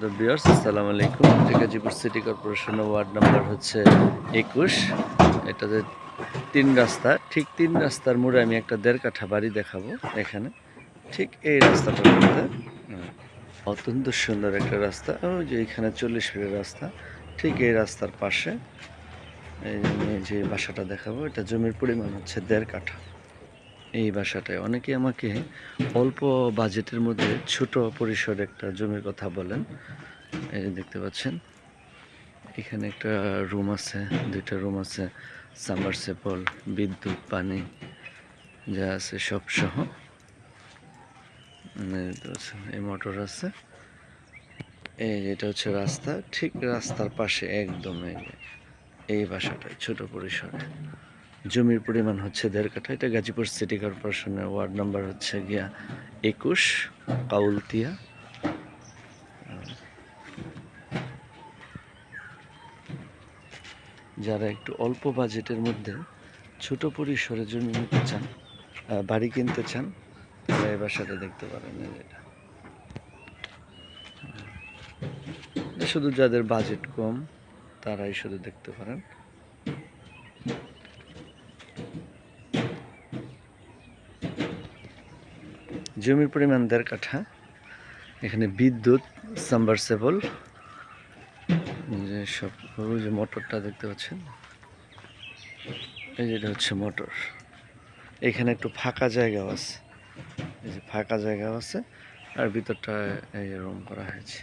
তো বিয়ার্স আসসালামু আলাইকুম। গাজীপুর সিটি কর্পোরেশনের ওয়ার্ড নাম্বার হচ্ছে একুশ। এটাতে তিন রাস্তা, ঠিক তিন রাস্তার মোড়ে আমি একটা দেড় কাঠা বাড়ি দেখাবো এখানে। ঠিক এই রাস্তাটার মধ্যে অত্যন্ত সুন্দর একটা রাস্তা, ওই যে এখানে চল্লিশ ফিটের রাস্তা। ঠিক এই রাস্তার পাশে, এই যে বাসাটা দেখাবো, এটা জমির পরিমাণ হচ্ছে দেড় কাঠা। এই বাসাটায় অনেকে আমাকে অল্প বাজেটের মধ্যে ছোট পরিসরে একটা জমির কথা বলেন। এই যে দেখতে পাচ্ছেন এখানে একটা রুম আছে দুইটা রুম আছে সামারসেপল বিদ্যুৎ পানি যা আছে সব সহ পাচ্ছেন, এই মোটর আছে। এই এটা হচ্ছে রাস্তা ঠিক রাস্তার পাশে একদম এই বাসাটায় ছোট পরিসরে। জমির পরিমাণ হচ্ছে দেড় কাঠা। এটা গাজীপুর সিটি কর্পোরেশনের ওয়ার্ড নাম্বার হচ্ছে গিয়া একুশ কাউলতিয়া যারা একটু অল্প বাজেটের মধ্যে ছোট পরিসরে জমি নিতে চান বাড়ি কিনতে চান, তারা এই বাসাটা দেখতে পারেন এটা। শুধু যাদের বাজেট কম, তারাই শুধু দেখতে পারেন। জমির পরিমাণ দেড় কাঠা। এখানে বিদ্যুৎ সাম্বারসেবল যে সব যে মোটরটা দেখতে পাচ্ছেন? এই যেটা হচ্ছে মোটর। এখানে একটু ফাঁকা জায়গাও আছে। এই যে ফাঁকা জায়গাও আছে। আর ভিতরটা এই রুম করা হয়েছে।